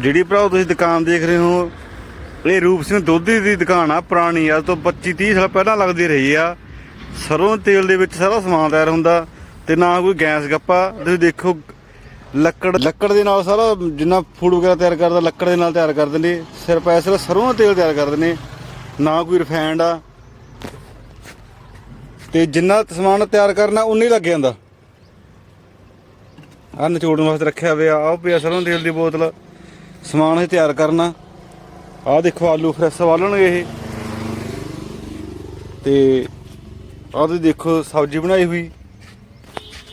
ਜਿਹੜੀ ਭਰਾਓ ਤੁਸੀਂ ਦੁਕਾਨ ਦੇਖ ਰਹੇ ਹੋ, ਇਹ ਰੂਪ ਸਿੰਘ ਦੋਧੀ ਦੀ ਦੁਕਾਨ ਆ, ਪੁਰਾਣੀ ਆ ਤੋਂ 25 30 ਸਾਲ ਪਹਿਲਾਂ ਲੱਗਦੀ ਰਹੀ ਆ। ਸਰੋਂ ਤੇਲ ਦੇ ਵਿੱਚ ਸਾਰਾ ਸਮਾਨ ਤਿਆਰ ਹੁੰਦਾ ਤੇ ਨਾ ਕੋਈ ਗੈਸ ਗੱਪਾ, ਤੁਸੀਂ ਦੇਖੋ, ਲੱਕੜ ਲੱਕੜ ਦੇ ਨਾਲ ਸਾਰਾ ਜਿੰਨਾ ਫੂਡ ਵਗੈਰਾ ਤਿਆਰ ਕਰਦਾ, ਲੱਕੜ ਦੇ ਨਾਲ ਤਿਆਰ ਕਰਦੇ ਨੇ ਸਿਰਫ ਐਸਲ ਸਰੋਂ ਦਾ ਤੇਲ ਤਿਆਰ ਕਰਦੇ ਨੇ ਨਾ ਕੋਈ ਰਿਫਾਈਨਡ ਆ। ਤੇ ਜਿੰਨਾ ਸਮਾਨ ਤਿਆਰ ਕਰਨਾ, ਉਨੀ ਲੱਗ ਜਾਂਦਾ। ਆ ਨਿਚੋੜਨ ਵਾਸਤੇ ਰੱਖਿਆ ਹੋਇਆ, ਆਹ ਪਿਆ ਸਰੋਂ ਤੇਲ ਦੀ ਬੋਤਲ। ਸਮਾਨ ਇਹ ਤਿਆਰ ਕਰਨਾ। ਆਹ ਦੇਖੋ ਆਲੂ ਫਰੈਸ਼ ਵਾਲਣਗੇ ਇਹ। ਤੇ ਆਹ ਤੁਸੀਂ ਦੇਖੋ ਸਬਜ਼ੀ ਬਣਾਈ ਹੋਈ।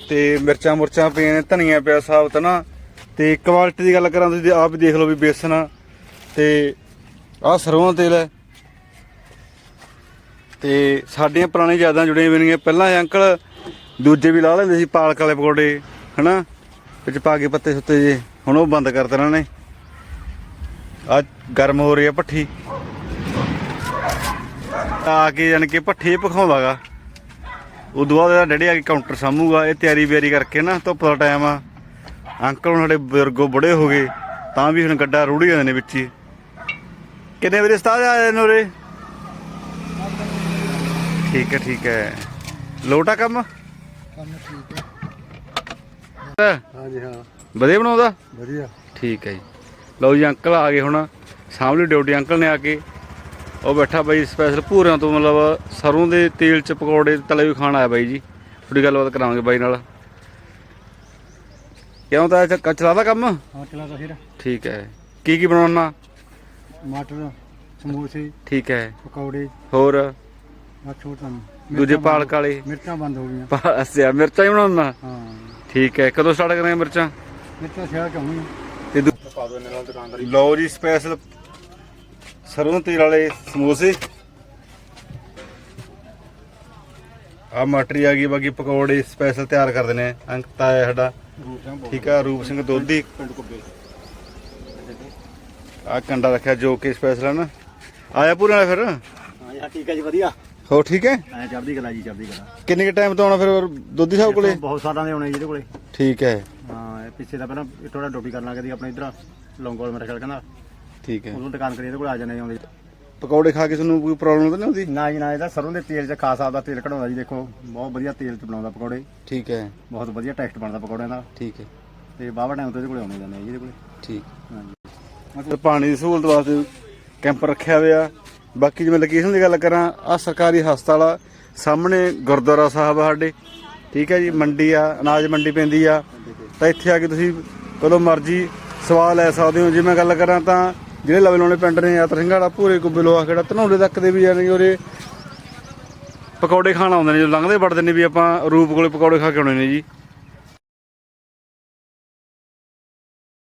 ਤੇ ਮਿਰਚਾਂ ਮੁਰਚਾਂ ਪਈਆਂ ਨੇ, ਧਨੀਆ ਪਿਆ ਸਾਬਤ ਨਾ। ਤੇ ਕੁਆਲਿਟੀ ਦੀ ਗੱਲ ਕਰਾਂ ਤੁਸੀਂ ਆਪ ਹੀ ਦੇਖ ਲਓ ਵੀ ਬੇਸਨ ਆ। ਤੇ ਆਹ ਸਰੋਂ ਦਾ ਤੇਲ ਹੈ। ਤੇ ਸਾਡੀਆਂ ਪੁਰਾਣੀਆਂ ਯਾਦਾਂ ਜੁੜੀਆਂ ਹੋਈਆਂ ਪਹਿਲਾਂ ਅੰਕਲ ਦੂਜੇ ਵੀ ਲਾ ਲੈਂਦੇ ਸੀ ਪਾਲਕ ਵਾਲੇ ਪਕੌੜੇ, ਹਨਾ? ਵਿੱਚ ਪਾ ਕੇ ਪੱਤੇ ਸੁੱਤੇ ਜੇ। ਹੁਣ ਉਹ ਬੰਦ ਕਰਤੇ ਇਹਨਾਂ ਨੇ। ਆ ਗਰਮ ਹੋ ਰਹੀ ਆ ਭੱਠੀ। ਆ ਕੇ ਜਾਨ ਕੇ ਭੱਠੀ ਪਖਾਉਂਦਾਗਾ ਉਦੋਂ ਬਾਅਦ ਇਹਦਾ ਡੈਡੀ ਆ ਕੇ ਕਾਊਂਟਰ ਸਾਂਭੂਗਾ ਇਹ ਤਿਆਰੀ ਬਿਆਰੀ ਕਰਕੇ ਨਾ ਧੁੱਪ ਦਾ ਟਾਈਮ ਆ। ਅੰਕਲ ਹੁਣ ਸਾਡੇ ਬਜ਼ੁਰਗੋ ਬੜੇ ਹੋ ਗਏ ਤਾਂ ਵੀ ਹੁਣ ਗੱਡਾ ਰੂੜੀ ਜਾਂਦੇ ਨੇ ਵਿੱਚ ਹੀ। ਕਿੰਨੇ ਵਜੇ ਉਸਤਾਦ ਆਏ ਨੇ ਉਰੇ? ਠੀਕ ਹੈ ਠੀਕ ਹੈ। ਲੋਟਾ ਕੰਮ? ਕੰਮ ਠੀਕ ਹੈ? ਹਾਂਜੀ ਹਾਂ। ਵਧੀਆ ਬਣਾਉਂਦਾ? ਵਧੀਆ। ਠੀਕ ਹੈ ਜੀ। ਲਓ ਜੀ ਅੰਕਲ ਆ ਗਏ ਹੁਣ ਸਾਹਮਣੇ ਡਿਊਟੀ ਅੰਕਲ ਨੇ ਆ ਕੇ। ਉਹ ਬੈਠਾ ਬਾਈ ਸਪੈਸ਼ਲ ਭੂਰਿਆਂ ਤੋਂ ਮਤਲਬ ਸਰੋਂ ਦੇ ਤੇਲ ਚ ਪਕੌੜੇ ਤਲੇ ਵੀ ਖਾਣ ਆਇਆ ਬਾਈ ਜੀ। ਥੋੜੀ ਗੱਲਬਾਤ ਕਰਾਵਾਂਗੇ ਬਾਈ ਨਾਲ। ਕਿਉਂ ਤਾਂ ਇਹ ਚ- ਚਲਾਦਾ ਕੰਮ? ਹਾਂ ਚਲਾ ਤਾਂ ਫਿਰ। ਠੀਕ ਹੈ। ਕੀ ਕੀ ਬਣਾਉਣਾ ਮਟਰ ਸਮੋਸੇ ਠੀਕ ਹੈ। ਪਕੌੜੇ। ਹੋਰ? ਆ ਛੋਟਾ ਦੂਜੇ ਪਾਲਕ ਵਾਲੇ। ਮਿਰਚਾਂ ਬੰਦ ਹੋ ਗਈਆਂ। ਪਾ- ਅੱਛਾ ਮਿਰਚਾਂ ਹੀ ਬਣਾਉਣਾ ਹਾਂ। ਠੀਕ ਹੈ ਕਦੋਂ ਸਟਾਰਟ ਕਰਾਂਗੇ ਮਿਰਚਾਂ? ਮਿਰਚਾਂ ਲਓ ਜੀ ਸਪੈਸ਼ਲ ਸਰੋਂ ਤੇਲ ਵਾਲੇ ਸਮੋਸੇ। ਆ ਮਟਰੀ ਆ ਗਈ ਬਾਕੀ ਪਕੌੜੇ ਸਪੈਸ਼ਲ ਤਿਆਰ ਕਰਦੇ ਨੇ। ਅੰਕ ਤਾਇਆ ਸਾਡਾ। ਠੀਕ ਆ ਰੂਪ ਸਿੰਘ ਦੋਧੀ। ਪਿੰਡ ਕੁੱਬੇ ਆ ਕੰਡਾ ਰੱਖਿਆ ਜੋ ਕਿ ਸਪੈਸ਼ਲ ਹੈ ਨਾ। ਆਇਆ ਪੂਰੇ ਨਾਲ ਫਿਰ? ਹਾਂ ਠੀਕ ਹੈ ਜੀ ਵਧੀਆ। ਹੋ ਠੀਕ ਹੈ? ਐ ਚੜਦੀ ਕਲਾ ਜੀ ਚੜਦੀ ਕਲਾ। ਕਿੰਨੇ ਕੁ ਟਾਈਮ ਤੋਂ ਆਉਣਾ ਫਿਰ ਦੋਧੀ ਸਾਹਿਬ ਕੋਲੇ? ਬਹੁਤ ਸਾਲਾਂ ਦੇ ਆਉਣੇ ਜੀ ਇਹਦੇ ਕੋਲੇ। ਠੀਕ ਹੈ। ਹਾਂ। ਪਿੱਛੇ ਦਾ ਪਹਿਲਾਂ ਥੋੜਾ ਡਿਊਟੀ ਕਰਨ ਲੱਗੇ ਆਪਣੇ ਇਧਰ ਲੌਂਗੋਲ ਮੇਰੇ ਖਿਆਲ ਕਹਿੰਦਾ। ਠੀਕ ਹੈ। ਉਦੋਂ ਦੁਕਾਨ ਕਰੀ ਇਹਦੇ ਕੋਲ ਆ ਜਾਂਦੇ ਆਉਂਦੇ। ਪਕੌੜੇ ਖਾ ਕੇ ਤੁਹਾਨੂੰ ਕੋਈ ਪ੍ਰੋਬਲਮ ਤਾਂ ਨਹੀਂ ਹੁੰਦੀ ਨਾ ਜੀ ਨਾ ਇਹਦਾ ਸਰੋਂ ਦੇ ਤੇਲ 'ਚ ਖਾਸ ਆਪਦਾ ਤੇਲ ਕਢਾਉਂਦਾ ਜੀ ਦੇਖੋ ਬਹੁਤ ਵਧੀਆ ਤੇਲ 'ਚ ਬਣਾਉਂਦਾ ਪਕੌੜੇ। ਠੀਕ ਹੈ। ਬਹੁਤ ਵਧੀਆ ਟੇਸਟ ਬਣਦਾ ਪਕੌੜਿਆਂ ਦਾ। ਠੀਕ ਹੈ। ਤੇ ਬਾਵਾ ਟਾਈਮ ਤੋਂ ਇਹਦੇ ਕੋਲੇ ਆਉਂਦੇ ਜਾਂਦੇ ਆ ਜੀ ਇਹਦੇ ਕੋਲੇ। ਠੀਕ। ਹਾਂਜੀ। ਤੇ ਪਾਣੀ ਦੀ ਸਹੂਲਤ ਵਾਸਤੇ ਕੈਂਪ ਰੱਖਿਆ ਹੋਇਆ। ਬਾਕੀ ਜਿਵੇਂ ਲੋਕੇਸ਼ਨ ਦੀ ਗੱਲ ਕਰਾਂ ਆ ਸਰਕਾਰੀ ਹਸਪਤਾਲ ਆ ਸਾਹਮਣੇ ਗੁਰਦੁਆਰਾ ਸਾਹਿਬ ਆ ਸਾਡੇ। ਠੀਕ ਹੈ ਜੀ ਮੰਡੀ ਆ ਅਨਾਜ ਮੰਡੀ ਪੈਂਦੀ ਆ। ਤਾਂ ਇੱਥੇ ਆ ਕੇ ਤੁਸੀਂ ਕਦੋਂ ਮਰਜ਼ੀ ਸਵਾਲ ਲੈ ਸਕਦੇ ਹੋ। ਜੇ ਮੈਂ ਗੱਲ ਕਰਾਂ ਤਾਂ ਜਿਹੜੇ ਲਵੇ ਲਾਉਣੇ ਪਿੰਡ ਨੇ, ਯਾਤਰ ਸਿੰਘਾੜਾ ਪੂਰੇ ਕੁੱਬੇ, ਲੋਹਾ ਖੇੜਾ, ਧਨੌਲੇ ਤੱਕ ਦੇ ਵੀ ਜਾਣਗੇ ਉਰੇ ਪਕੌੜੇ ਖਾਣ ਆਉਂਦੇ ਨੇ ਜੋ ਲੰਘਦੇ ਵੜਦੇ ਨੇ ਵੀ ਆਪਾਂ ਰੂਪ ਕੋਲੇ ਪਕੌੜੇ ਖਾ ਕੇ ਆਉਣੇ ਨੇ ਜੀ।